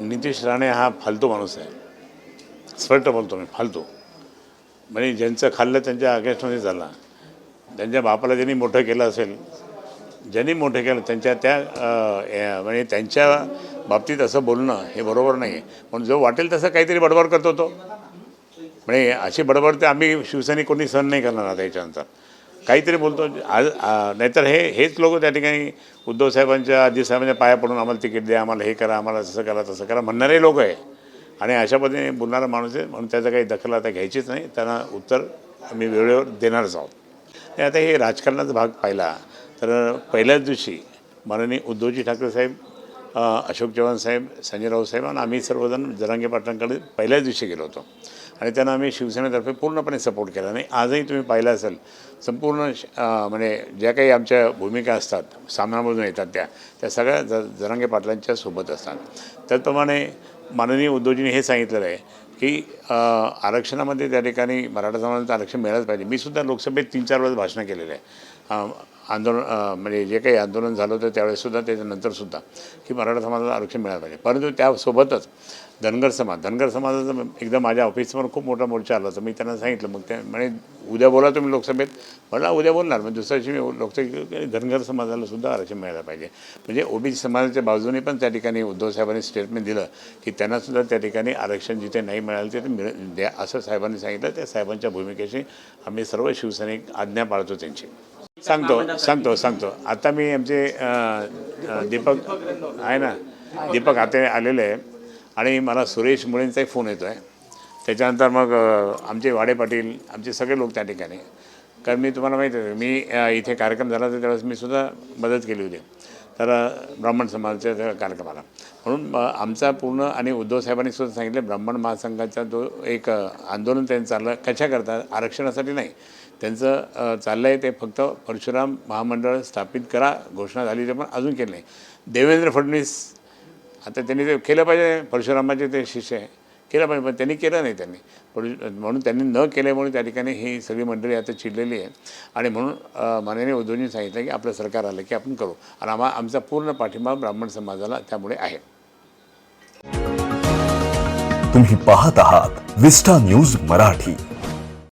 नितीश राणे हा फालतू माणूस आहे. स्पष्ट बोलतो मी फालतू. म्हणजे ज्यांचं खाल्लं त्यांच्या अगेन्स्टमध्ये झाला. त्यांच्या बापाला ज्यांनी मोठं केलं असेल ज्यांनी मोठं केलं त्यांच्या त्या या- म्हणजे त्यांच्या बाबतीत असं बोलणं हे बरोबर नाही आहे म्हणून जो वाटेल तसं काहीतरी बडबड करतो तो. म्हणजे अशी बडबड तर आम्ही शिवसैनिक कोणी सहन नाही करणार आता याच्यानंतर. काहीतरी बोलतो. आज नाहीतर हे हेच लोक त्या ठिकाणी उद्धव साहेबांच्या अजित साहेबांच्या पाया पडून आम्हाला तिकीट द्या आम्हाला हे करा आम्हाला तसं करा तसं करा म्हणणारे लोक आहे. आणि अशा पद्धतीने बोलणारा माणूस आहे म्हणून त्याचं काही दखल आता घ्यायचीच नाही. त्यांना उत्तर आम्ही वेळेवर देणारच आहोत. आणि आता हे राजकारणाचा भाग पाहिला तर पहिल्याच दिवशी माननीय उद्धवजी ठाकरे साहेब अशोक चव्हाण साहेब संजय राऊत साहेब आणि आम्ही सर्वजण जरांगे पाटलांकडे पहिल्याच दिवशी गेलो होतो. आणि त्यांना आम्ही शिवसेनेतर्फे पूर्णपणे सपोर्ट केला. आणि आजही तुम्ही पाहिलं असेल संपूर्ण श- म्हणजे ज्या काही आमच्या भूमिका असतात सामनामधून येतात त्या त्या सगळ्या ज जरांगे पाटलांच्या सोबत असतात. त्याचप्रमाणे माननीय उद्धवजींनी हे सांगितलेलं आहे की आरक्षणामध्ये त्या ठिकाणी मराठा समाजाचं आरक्षण मिळालंच पाहिजे. मी सुद्धा लोकसभेत तीन चार वेळेस भाषणं केलेलं आहे. आंदोलन म्हणजे जे काही आंदोलन झालं होतं त्यावेळेससुद्धा त्याच्यानंतरसुद्धा की मराठा समाजाला आरक्षण मिळालं पाहिजे. परंतु त्यासोबतच धनगर समाज धनगर समाजाचा एकदा माझ्या ऑफिसवर खूप मोठा मोर्चा आला होता. मी त्यांना सांगितलं मग त्या म्हणे उद्या बोला तुम्ही लोकसभेत. मला उद्या बोलणार. मग दुसऱ्या दिवशी मी धनगर समाजाला सुद्धा आरक्षण मिळायला पाहिजे. म्हणजे ओबीसी समाजाच्या बाजूने पण त्या ठिकाणी उद्धव साहेबांनी स्टेटमेंट दिलं की त्यांनासुद्धा त्या ठिकाणी आरक्षण जिथे नाही मिळालं तिथे मिळ द्या असं साहेबांनी सांगितलं. त्या साहेबांच्या भूमिकेशी आम्ही सर्व शिवसैनिक आज्ञा पाळतो त्यांची. सांगतो सांगतो सांगतो. आता मी आमचे दीपक आहे ना दीपक हाते आलेले आहे. आणि मला सुरेश मुळेंचाही फोन येतो आहे त्याच्यानंतर मग आमचे वाडे पाटील आमचे सगळे लोक त्या ठिकाणी. कारण मी तुम्हाला माहिती आहे मी इथे कार्यक्रम झाला तर त्यावेळेस मी सुद्धा मदत केली होती. तर ब्राह्मण समाजाच्या कार्यक्रमाला. म्हणून आमचा पूर्ण आणि उद्धव साहेबांनी सुद्धा सांगितलं ब्राह्मण महासंघाचा जो एक आंदोलन त्यांनी चाललं कशाकरता आरक्षणासाठी नाही. त्यांचं चाललं आहे ते फक्त परशुराम महामंडळ स्थापित करा घोषणा झाली ते पण अजून केलं नाही. देवेंद्र फडणवीस आता त्यांनी ते केलं पाहिजे परशुरामाचे ते शिष्य आहे. केलं पाहिजे पण त्यांनी केलं नाही त्यांनी. म्हणून त्यांनी न केल्यामुळे त्या ठिकाणी ही सगळी मंडळी आता चिडलेली आहे आणि म्हणून माननीय उद्धवजींनी सांगितलं की आपलं सरकार आलं की आपण करू. आणि आम्हा आमचा पूर्ण पाठिंबा ब्राह्मण समाजाला त्यामुळे आहे. तुम्ही पाहत आहात विस्टा न्यूज मराठी.